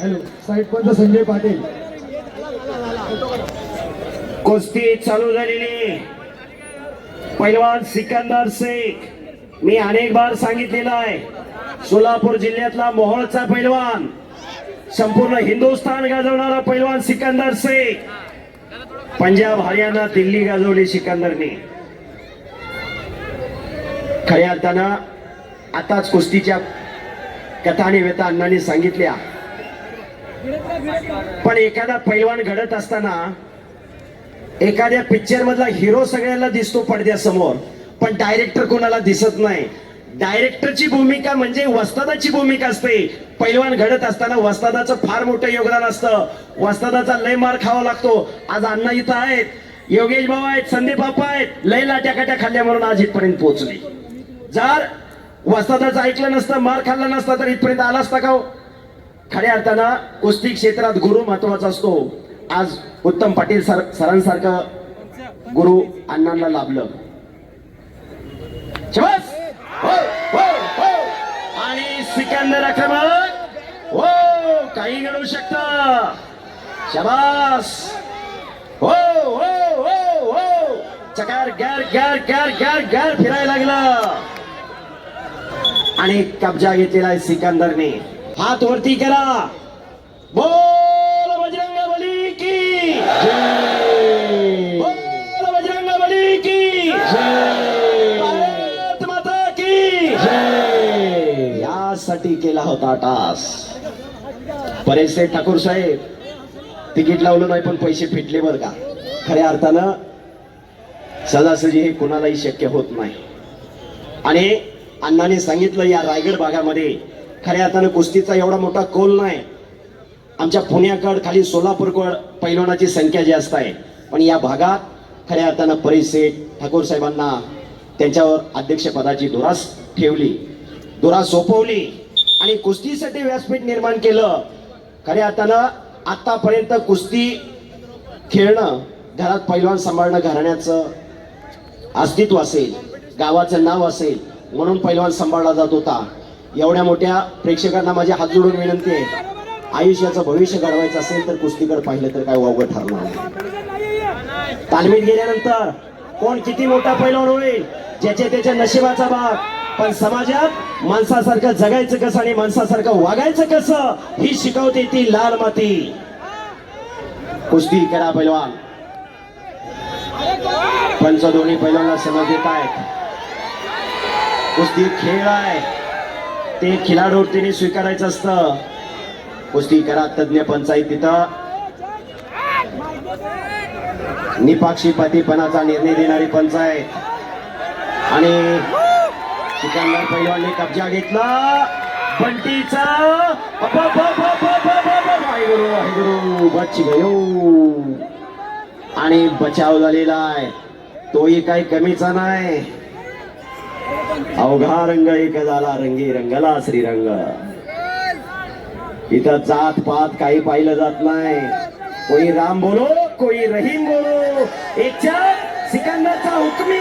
Hello side Sanjay Patil. कुस्ती चालू झालेली. पैलवान सिकंदर शेख मी अनेक बार सांगितलेलं आहे. सोलापूर जिल्ह्यातला मोहोळचा पैलवान संपूर्ण हिंदुस्थान गाजवणारा पैलवान सिकंदर शेख. पंजाब हरियाणा दिल्ली गाजवली सिकंदरने. खऱ्या अर्थानं आताच कुस्तीच्या कथा आणि व्यथा अण्णांनी सांगितल्या. पण एखादा पैलवान घडत असताना एखाद्या पिक्चर मधला हिरो सगळ्यांना दिसतो पडद्यासमोर पण डायरेक्टर कोणाला दिसत नाही. डायरेक्टरची भूमिका म्हणजे वस्तादाची भूमिका असते. पैलवान घडत असताना वस्तादाचं फार मोठं योगदान असतं. वस्तादाचा लय मार खावा लागतो. आज अण्णा इथं आहेत. योगेश भाऊ आहेत संदीप बापा आहेत. लय लाट्याकाट्या खाल्ल्या म्हणून आज इथपर्यंत पोहोचले. जर वस्तादाचं ऐकलं नसतं मार खाल्ला नसता तर इथपर्यंत आला असता का हो? खऱ्या अर्थानं कुस्ती क्षेत्रात गुरु महत्त्वाचा असतो. आज उत्तम पाटील सर सरांसारखं गुरु अण्णांना लाभलं. हो, हो, हो, आणि सिकंदर आक्रमक! हो काही घडू शकत. शबास! हो हो हो हो. चकार गॅर गॅर गॅर गॅर गॅर फिरायला लागलं. आणि कब्जा घेतलेला आहे सिकंदरने हात वरती करा बोल बजरंग बली की बोल बजरंग बली की भारत माता की यासाठी केला होता टास बरेचसे ठाकूर साहेब तिकीट लावलं नाही पण पैसे फिटले बर का. खऱ्या अर्थानं सहजासहजी हे कुणालाही शक्य होत नाही. आणि अण्णाने सांगितलं या रायगड भागामध्ये खऱ्या अर्थानं कुस्तीचा एवढा मोठा कोल नाही. आमच्या पुण्याकड खाली सोलापूरकड पैलवानाची संख्या जास्त आहे. पण या भागात खऱ्या अर्थानं परिसेठ ठाकूर साहेबांना त्यांच्यावर अध्यक्षपदाची दुरास ठेवली. दुरास सोपवली आणि कुस्तीसाठी व्यासपीठ निर्माण केलं. खऱ्या अर्थानं आतापर्यंत कुस्ती खेळणं घरात पैलवान सांभाळणं घराण्याचं अस्तित्व असेल गावाचं नाव असेल म्हणून पैलवान सांभाळला जात होता. एवढ्या मोठ्या प्रेक्षकांना माझी हात जोडून विनंती आहे. आयुष्याचं भविष्य घडवायचं असेल तर कुस्तीकडे पाहिलं तर काय वावगं ठरणार तालमीत गेल्यानंतर कोण किती मोठा पैलवान होईल? ज्याच्या त्याच्या नशिबाचा भाग. पण समाजात माणसासारखं जगायचं कसं आणि माणसासारखं वागायचं कसं ही शिकवते ती लाल माती. कुस्ती करा पैलवान. पंच दोन्ही पैलवानला समज देत आहेत कुस्ती खेळ आहे ते खिलाडूवरतीने स्वीकारायचं असतं. कुस्ती करा तज्ञ पंचायत तिथं. निपाक्षीपतीपणाचा निर्णय देणारी पंचायत. आणि सिकंदर पैलवानने कब्जा घेतला. बंटीचा. बच गयो. आणि बचाव झालेला आहे. तोही काही कमीचा नाही. अवघा रंग एक झाला रंगी रंगला श्रीरंग. इथं जात पात काही पाहिलं जात नाही. कोणी राम बोलो कोणी रहीम बोलो. एकच्या सिकंदरचा हुकमी